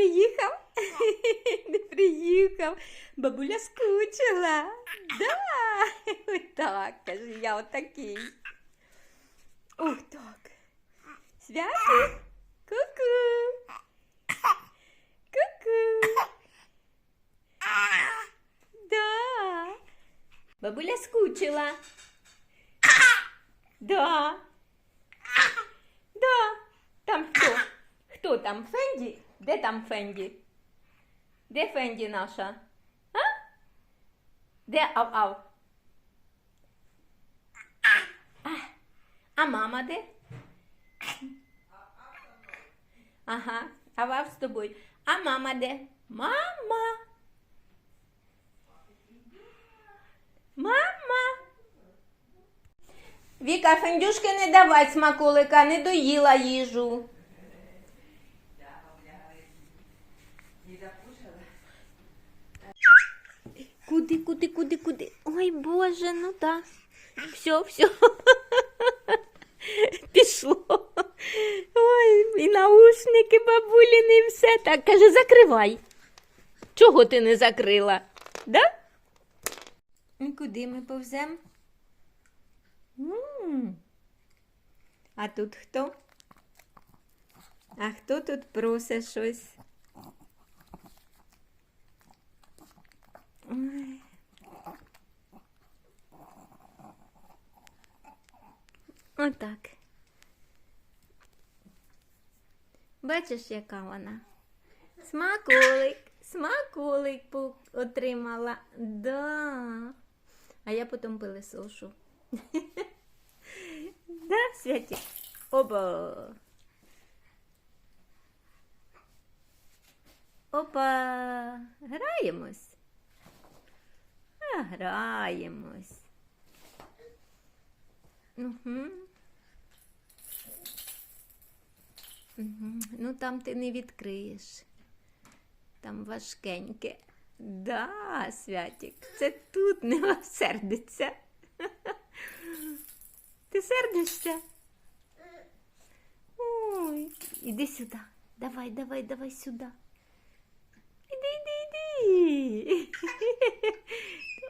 приїхав? Не приїхав. Бабуля скучила. Да. Ой, так, каже, я отакий. Ух, так. Святик. Ку-ку. Ку-ку. Да. Бабуля скучила. Да. Хто там? Фенді? Де там Фенді? Де Фенді наша? А? Де ав-ав? А, а мама де? Ага, ав-ав з тобою. А мама де? Мама. Мама. Віка, Фендюшки не давай смаколика, не доїла їжу. Куди, куди, куди, куди? Ой, Боже, ну так. Все, все. Пішло. Ой, і наушники бабуліни, і все так. Каже, закривай. Чого ти не закрила? Да? І куди ми повземо? А тут хто? А хто тут просить щось? Отак. Бачиш, яка вона? Смаколик, смаколик отримала. Да. А я потім пилисошу. Да, Святик? Оба. Опа. Граємось. А, граємось. Угу. Угу. Ну там ти не відкриєш. Там важкеньке. Да, Святик, це тут не сердиться. Ти сердишся? Ой, іди сюди. Давай, давай, давай сюди. Іди, іди, іди.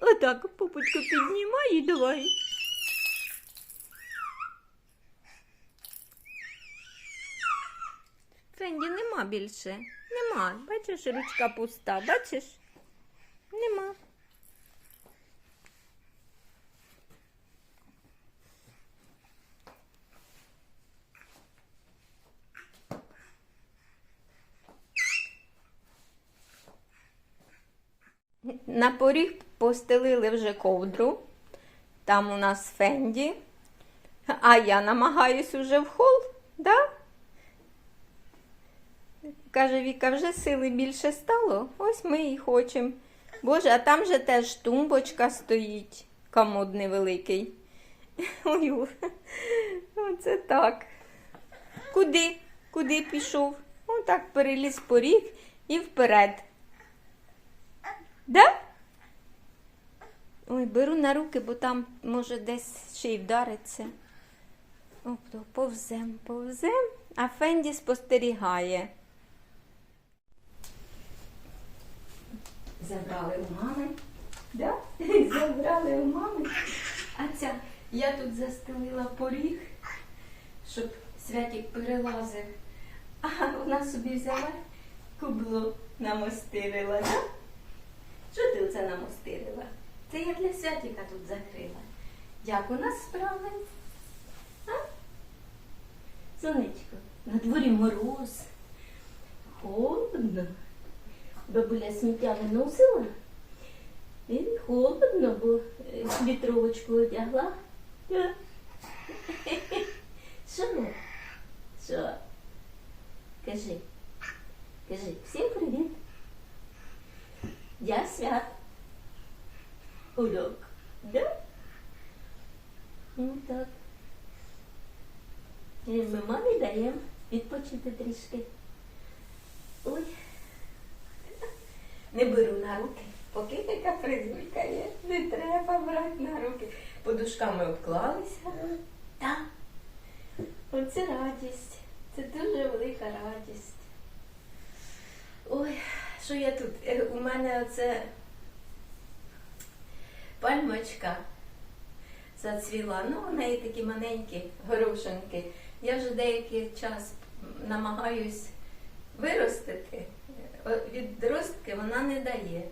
Отак попочку піднімай і давай. Фенді нема більше. Нема. Бачиш, ручка пуста. Бачиш? Нема. На поріг постелили вже ковдру. Там у нас Фенді. А я намагаюсь уже в хол, да? Каже Віка, вже сили більше стало. Ось ми і хочемо. Боже, а там же теж тумбочка стоїть, комод невеликий. Ой, оце так. Куди? Куди пішов? Отак переліз поріг і вперед. Да? Беру на руки, бо там може десь ще й вдариться. Опто, повзем, повзем, а Фенді спостерігає. Забрали у мами. Да? Забрали у мами. А ця, я тут застелила поріг, щоб святік перелазив. А вона собі взяла кубло намостирила, да? Що ти оце намостирила? Це я для святіка тут закрила. Як у нас справи? А? Сонечко, на дворі мороз. Холодно. Бабуля сміття виносила. І холодно, бо е, вітровочку одягла. Що? Що? Кажи. Кажи, всім привіт. Я свят. Удок. Да? Ну так. І Ми мамі даємо відпочити трішки. Ой. Не беру на руки. Поки така фризулька є, не треба брати на руки. Подушками обклалися. Так. Оце радість. Це дуже велика радість. Ой, що я тут? У мене оце пальмочка зацвіла. Ну, у неї такі маленькі горошинки. Я вже деякий час намагаюсь виростити. Відростки вона не дає.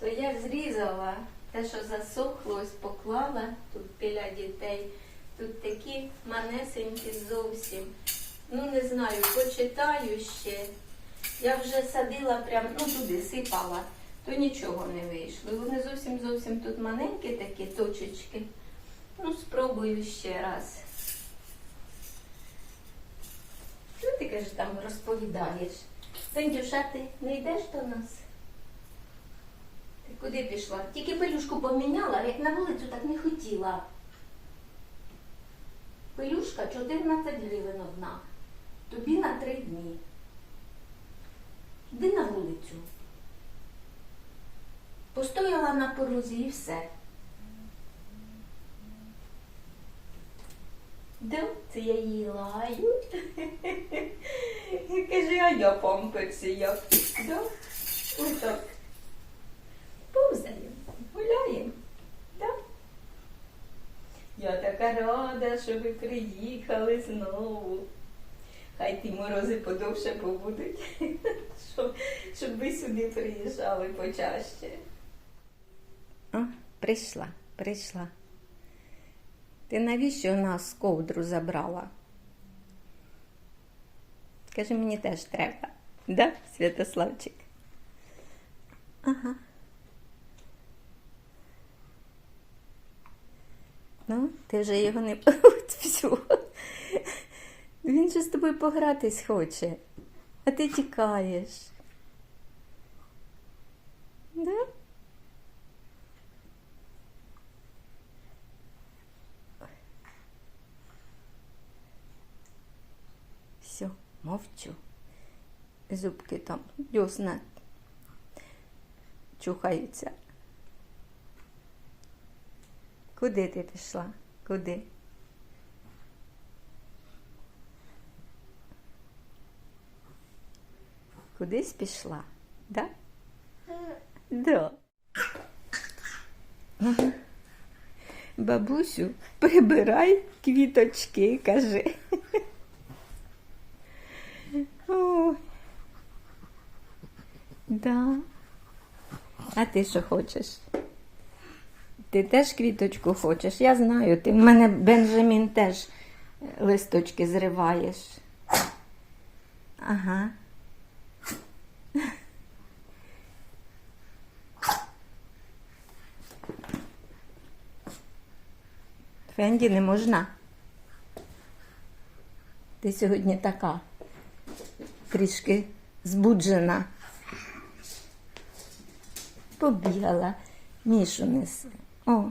То я зрізала те, що засохло, ось поклала тут біля дітей. Тут такі манесенькі зовсім. Ну, не знаю, почитаю ще. Я вже садила прям, ну туди сипала, то нічого не вийшло. Вони зовсім зовсім тут маленькі такі точечки. Ну, спробую ще раз. Що ти кажеш там розповідаєш? Пендюша, ти не йдеш до нас? Ти куди пішла? Тільки пелюшку поміняла, як на вулицю так не хотіла. Пелюшка 14 гривень одна. Тобі на три дні. Йди на вулицю. Постояла на порозі і все. Да, це я її лаю. Каже, а я памперси як. Да? Так. Повзаємо, гуляємо. Да? Я така рада, що ви приїхали знову. Хай ті морози подовше побудуть, щоб, щоб ви сюди приїжджали почаще. О, прийшла, прийшла. Ти навіщо нас ковдру забрала? Скажи, мені теж треба. Да, Святославчик? Ага. Ну, ти вже його не всю. Він же з тобою погратись хоче, а ти тікаєш. Да? Все, мовчу. Зубки там дьосна чухаються. Куди ти пішла? Куди? Кудись пішла, да? Да. Бабусю, прибирай квіточки, кажи. О, да. А ти що хочеш? Ти теж квіточку хочеш? Я знаю, ти в мене Бенджамін теж е, листочки зриваєш. Ага. Фенді не можна. Ти сьогодні така трішки збуджена. Побігала, мішу несе. О.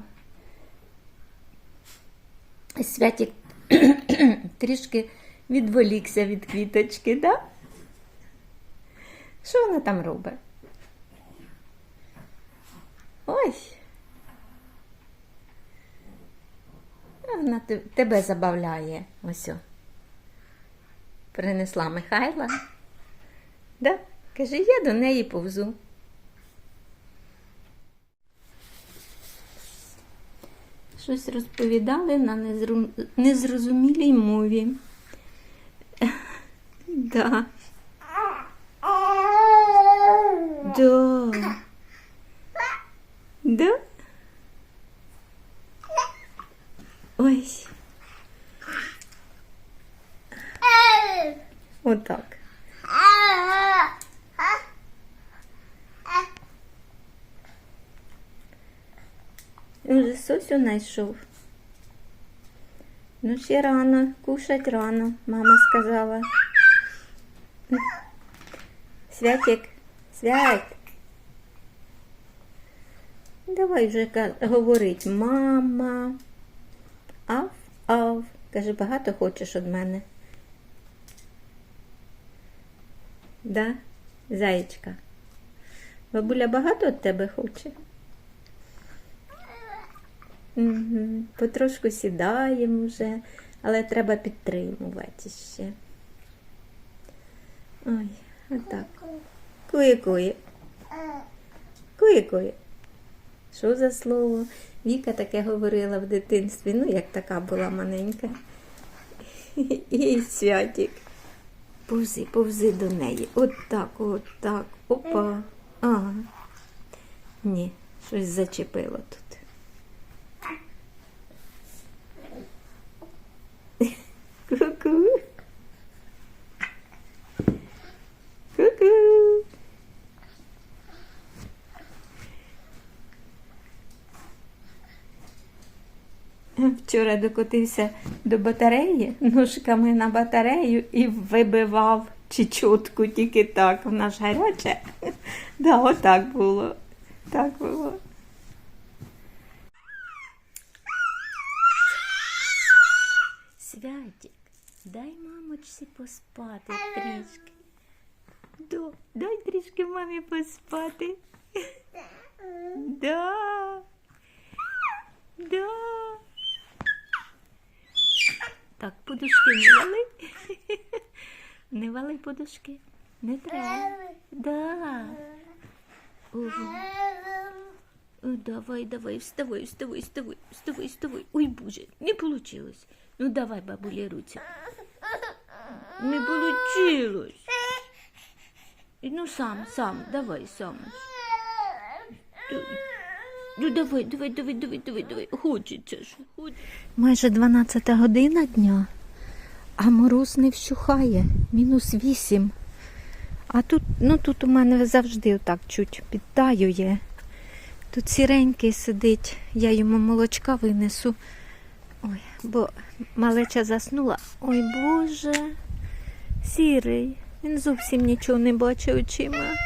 Святік трішки відволікся від квіточки, да? Що вона там робить? Ой. Вона тебе забавляє. Ось. Принесла Михайла. Да? Каже, я до неї повзу. Щось розповідали на незру- незрозумілій мові. Да. Да. Да? Ой. Отак. Він вже Сосю знайшов. Ну, ще рано, кушать рано, мама сказала. Святик, свят. Давай вже говорить мама. Ав, ав. Каже, багато хочеш від мене. Да, заєчка. Бабуля багато від тебе хоче? Угу. Потрошку сідаємо вже, але треба підтримувати ще. Ой, отак. Кує-кує. Кує-кує. Що за слово? Віка таке говорила в дитинстві, ну як така була маленька. І святік. Повзи, повзи до неї. От так, от так. Опа. Ага. Ні, щось зачепило тут. Вчора докотився до батареї ножками на батарею і вибивав чечотку тільки так. Вона ж гаряча. Да, отак було. Так було. Святик, дай мамочці поспати трішки. До, дай трішки мамі поспати. Да. Да. Так, подушки не вали. Не вали подушки. Не треба. Да. Ого. О, Давай, давай, вставай, вставай, вставай, вставай, вставай. Ой, Боже, не получилось. Ну давай, бабулі, руці. Не получилось. Ну сам, сам, давай, сам. Ну давай, давай, давай, давай, давай, давай. Хочеться ж. Майже 12 година дня, а мороз не вщухає, мінус 8. А тут, ну тут у мене завжди отак чуть підтаює. Тут сіренький сидить, я йому молочка винесу. Ой, бо малеча заснула. Ой Боже, сірий. Він зовсім нічого не бачить очима.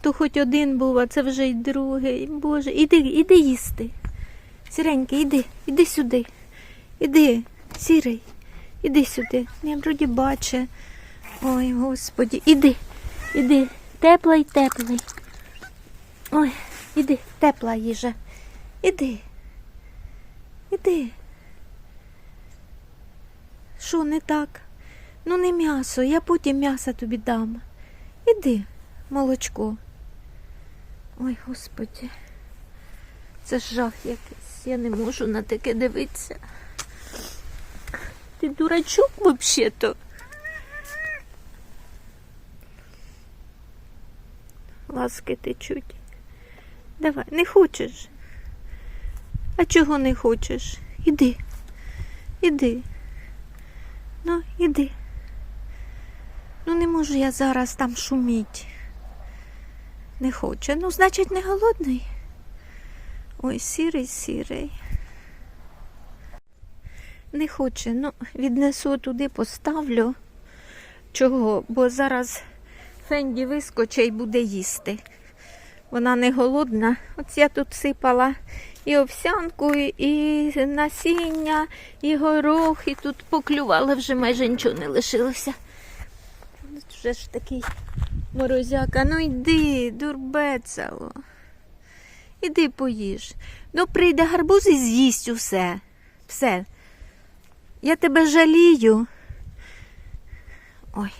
То хоч один був, а це вже й другий. Боже, іди, іди їсти. Сіренький, іди, іди сюди. Іди, сірий, іди сюди. Я вроді бачу. Ой, господі, іди, іди. Теплий, теплий. Ой, іди, тепла їжа. Іди. Іди. Що не так? Ну не м'ясо, я потім м'ясо тобі дам. Іди, молочко. Ой, господі. Це жах якийсь. Я не можу на таке дивитися. Ти дурачок взагалі-то. Ласки течуть. Давай, не хочеш? А чого не хочеш? Іди. Іди. Ну, іди. Ну, не можу я зараз там шуміть. Не хоче. Ну, значить, не голодний. Ой, сірий, сірий. Не хоче. Ну, віднесу туди, поставлю. Чого? Бо зараз Фенді вискочить і буде їсти. Вона не голодна. От я тут сипала і овсянку, і насіння, і горох, і тут поклювала, вже майже нічого не лишилося. Тут вже ж такий морозяка. Ну йди, дурбецало. Іди поїж. Ну, прийде гарбуз і з'їсть усе. Все. Я тебе жалію. Ой.